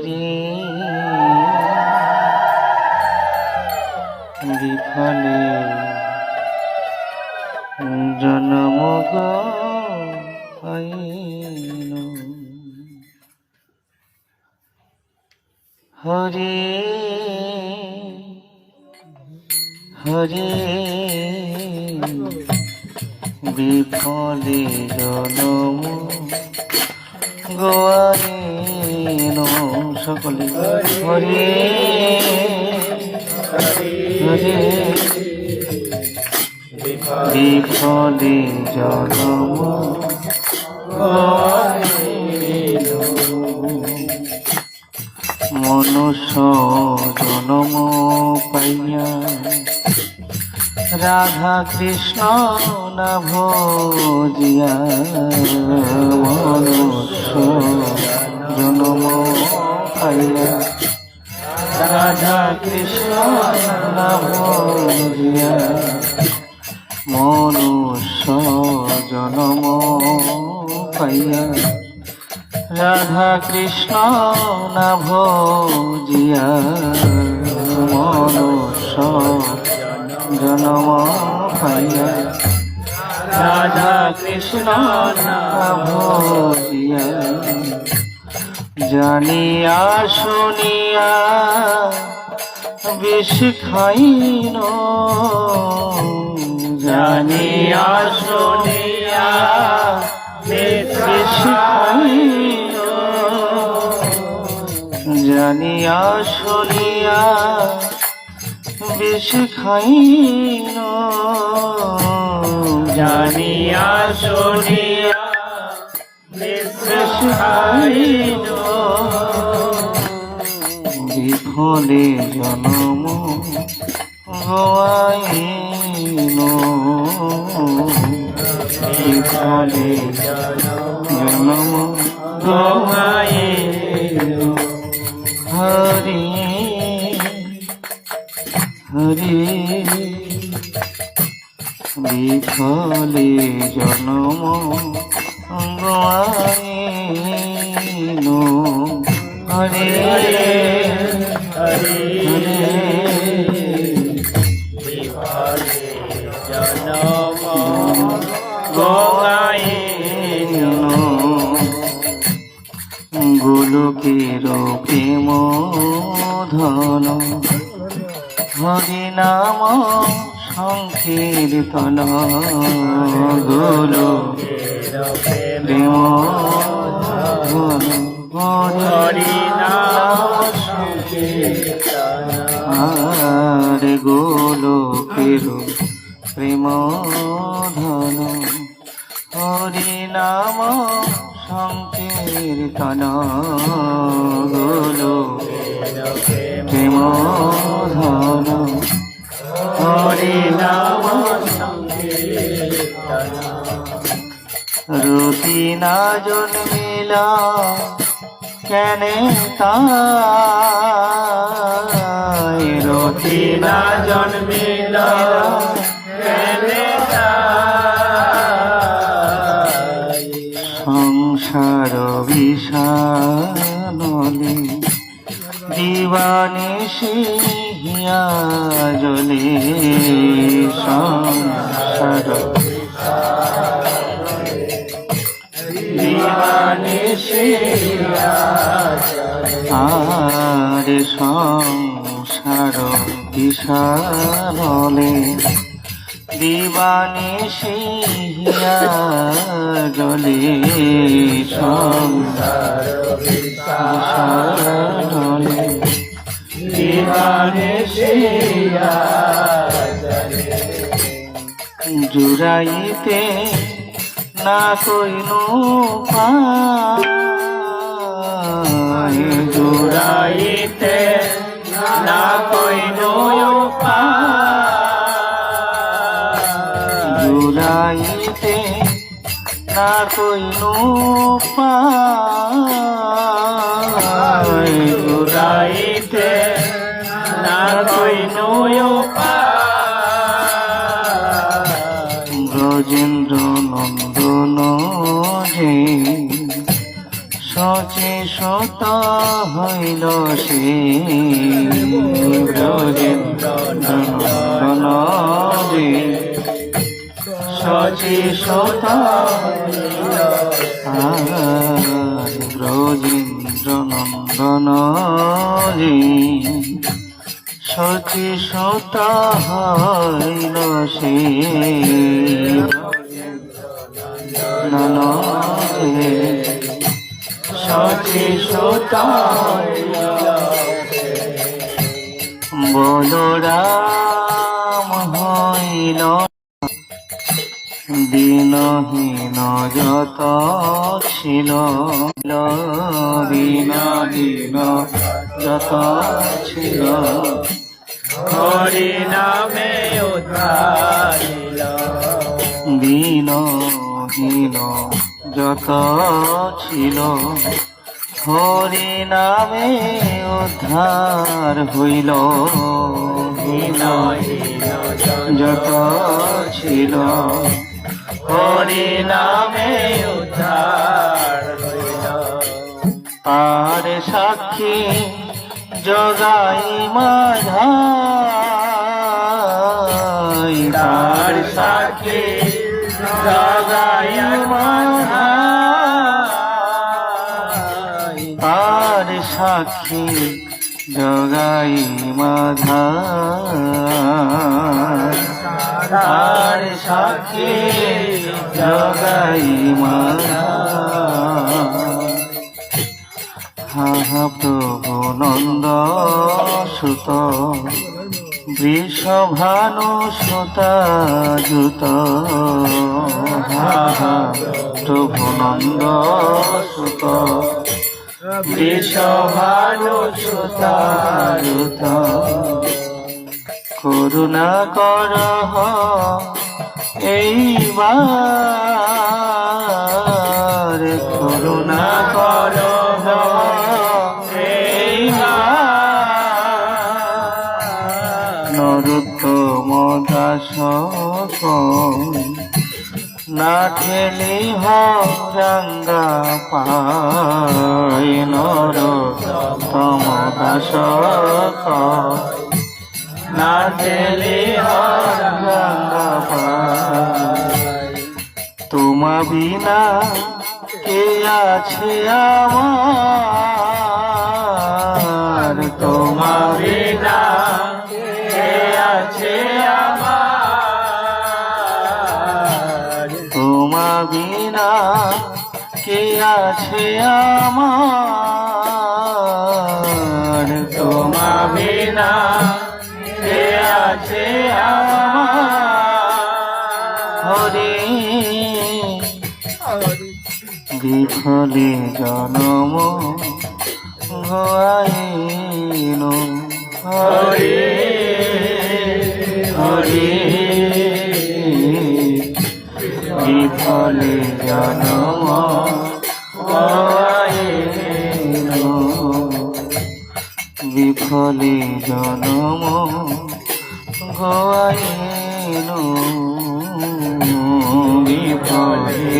হরি বিফলে জনম গাইন হরে হরে বিফলে জনম গোয়াইন সকলে হরে হরে বিফলে জনম মনুষ্য জনম পাইয়া রাধা কৃষ্ণ না ভজিয়া। মনুষ্য জনম পাইয়া রাধা কৃষ্ণ মনুষ্য জনম পাইয়া রাধা কৃষ্ণ না ভজিয়া মনুষ্য জনম পাইয়া রাধা কৃষ্ণ না জানিয়া শুনিয়া বিষ খাইন জানিয়া শুনিয়া বিষ জানিয়া শুনিয়া বিষ খাইন জানিয়া শুনিয়া বিফলে জনম গোয়াইন বিফলে জনম গোয়াইন হরি হরি বিফলে জনম। হরে হরে গোয়াইন গোলকের প্রেম ধন হরি। নাম সংকীর্তন গোলো ধন হরি নাম আর গোলকের প্রেম ধন হরি নাম সংকীর্তন গোলো প্রেম ধন হরি রতি না জন্মিলা কেন তাই? রতি না জন্মিলা সংসার বিষানলে দিবানে সিহিয়া জলে সংসার আর সংসার সংসার বিষানলে দিবানে সিহিয়া জুড়াইতে না কইনু পায় জুড়াইতে না কইনু জুড়াইতে না কইনু পায় জুড়াইতে না কইনু ব্রজেন্দ্র নন্দন যে সচেষ্ট হইল সে। ব্রজেন্দ্র নন্দনজি সচেষ্ট ব্রজেন্দ্র নন্দনজি সচেষ্ট হইল সে। ননদে সচেষ্ট বলরাম হইল দিনহীন যত ছিল দিন দিন যত ছিল হরি নামে উদ্ধারিল। দিনহীন যত ছিল। হরি নামে উদ্ধার হইল। যত ছিল, হরি নামে উদ্ধার হইল। আর সাক্ষী জগাই মাঝাই তার সাক্ষী আর সাক্ষী জগাই মাধা। আর সাক্ষী জগাই মাধা। বৃষভানু সুতা জুত হা হা প্রভু নন্দ সুত বৃষভানু সুতা জুত করুণা কর এইবার। করুণা কর নরোত্তম দাস না ঠেলি হরাঙ্গা পায় নরোত্তম দাস না ঠেলি হরাঙ্গা পায়। তোমা বিনা কে আছে আমার? তোমা বিনা বিনা কে আছে আমার? তোমা বিনা, কে আছে আমার? হরে বিফলে জনম গাইন হরে হরে। বিফলে জনম। বিফলে জনম। গাইন বিফলে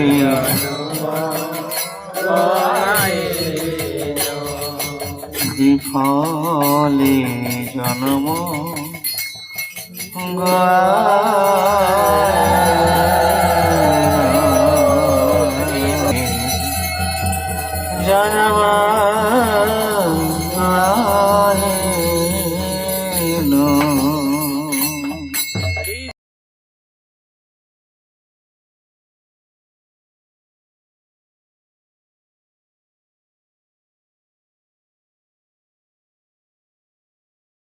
বিফলে জন্ম। জন্ম।